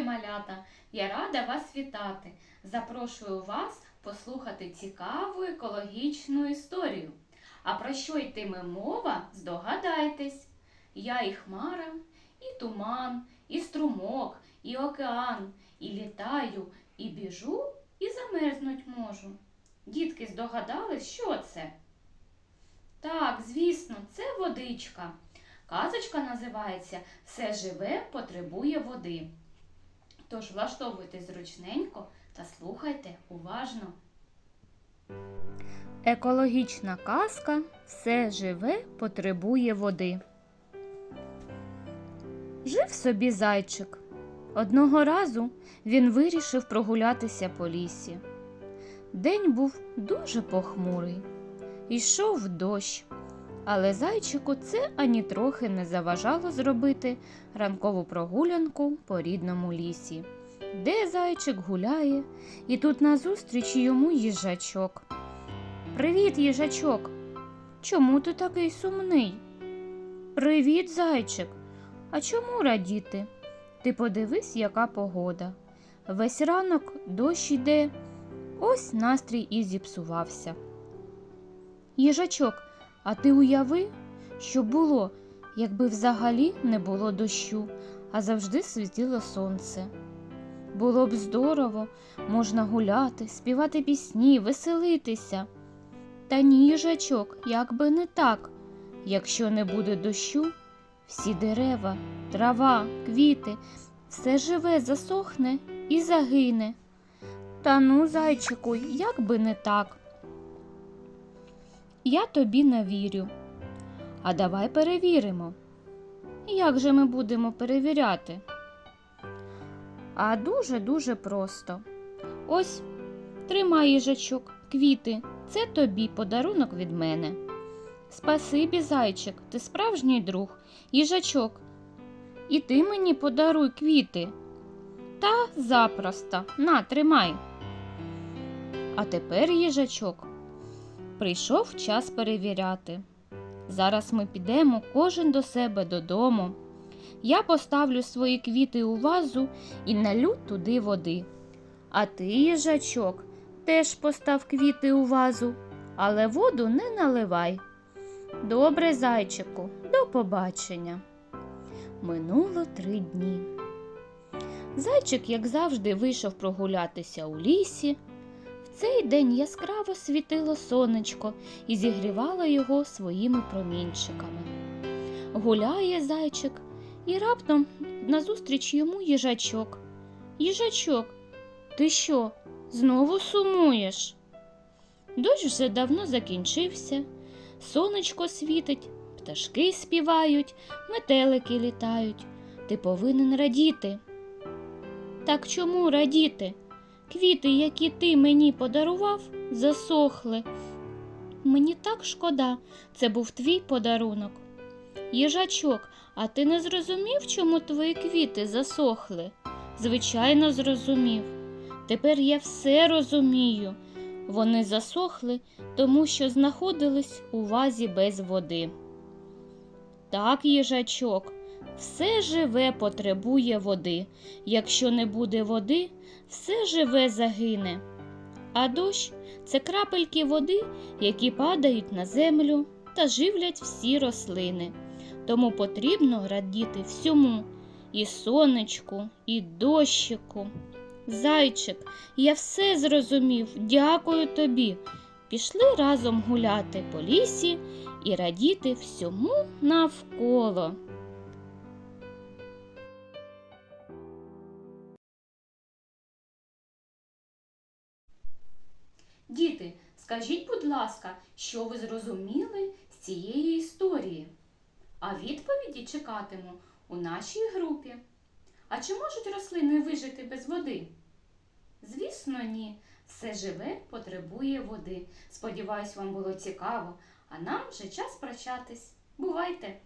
малята! Я рада вас вітати. Запрошую вас послухати цікаву екологічну історію. А про що йтиме мова, здогадайтесь. Я і хмара, і туман, і струмок, і океан, і літаю, і біжу, і замерзнуть можу. Дітки здогадались, що це? Так, звісно, це водичка. Казочка називається Все живе потребує води. Тож влаштовуйте зручненько та слухайте уважно. Екологічна казка Все живе потребує води. Жив собі зайчик. Одного разу він вирішив прогулятися по лісі. День був дуже похмурий. Йшов дощ, але зайчику це ані трохи не заважало зробити ранкову прогулянку по рідному лісі, де зайчик гуляє, і тут назустріч йому їжачок. Привіт, їжачок. Чому ти такий сумний? Привіт, зайчик. А чому радіти? Ти подивись, яка погода. Весь ранок дощ іде, ось настрій і зіпсувався. Їжачок, а ти уяви, що було, якби взагалі не було дощу, а завжди світило сонце. Було б здорово, можна гуляти, співати пісні, веселитися. Та ні, їжачок, як би не так. Якщо не буде дощу, всі дерева, трава, квіти, все живе засохне і загине. Та ну, зайчику, як би не так. Я тобі не вірю. А давай перевіримо. Як же ми будемо перевіряти? А дуже-дуже просто. Ось тримай їжачок, квіти. Це тобі подарунок від мене. Спасибі, зайчик, ти справжній друг, їжачок. І ти мені подаруй квіти. Та запросто. На, тримай. А тепер, їжачок, прийшов час перевіряти. Зараз ми підемо кожен до себе додому. Я поставлю свої квіти у вазу і налю туди води. А ти, їжачок, теж постав квіти у вазу, але воду не наливай. Добре, зайчику, до побачення. Минуло три дні. Зайчик, як завжди, вийшов прогулятися у лісі. Цей день яскраво світило сонечко і зігрівало його своїми промінчиками. Гуляє зайчик, і раптом назустріч йому їжачок. Їжачок, ти що, знову сумуєш? Дощ вже давно закінчився, сонечко світить, пташки співають, метелики літають. Ти повинен радіти. Так чому радіти? Квіти, які ти мені подарував, засохли. Мені так шкода, це був твій подарунок. Їжачок, а ти не зрозумів, чому твої квіти засохли? Звичайно, зрозумів. Тепер я все розумію. Вони засохли, тому що знаходились у вазі без води. Так, їжачок, все живе потребує води. Якщо не буде води, все живе загине. А дощ це крапельки води, які падають на землю та живлять всі рослини. Тому потрібно радіти всьому і сонечку, і дощику. Зайчик, я все зрозумів, дякую тобі. Пішли разом гуляти по лісі і радіти всьому навколо. Діти, скажіть, будь ласка, що ви зрозуміли з цієї історії? А відповіді чекатиму у нашій групі. А чи можуть рослини вижити без води? Звісно, ні. Все живе потребує води. Сподіваюсь, вам було цікаво, а нам вже час прощатись. Бувайте!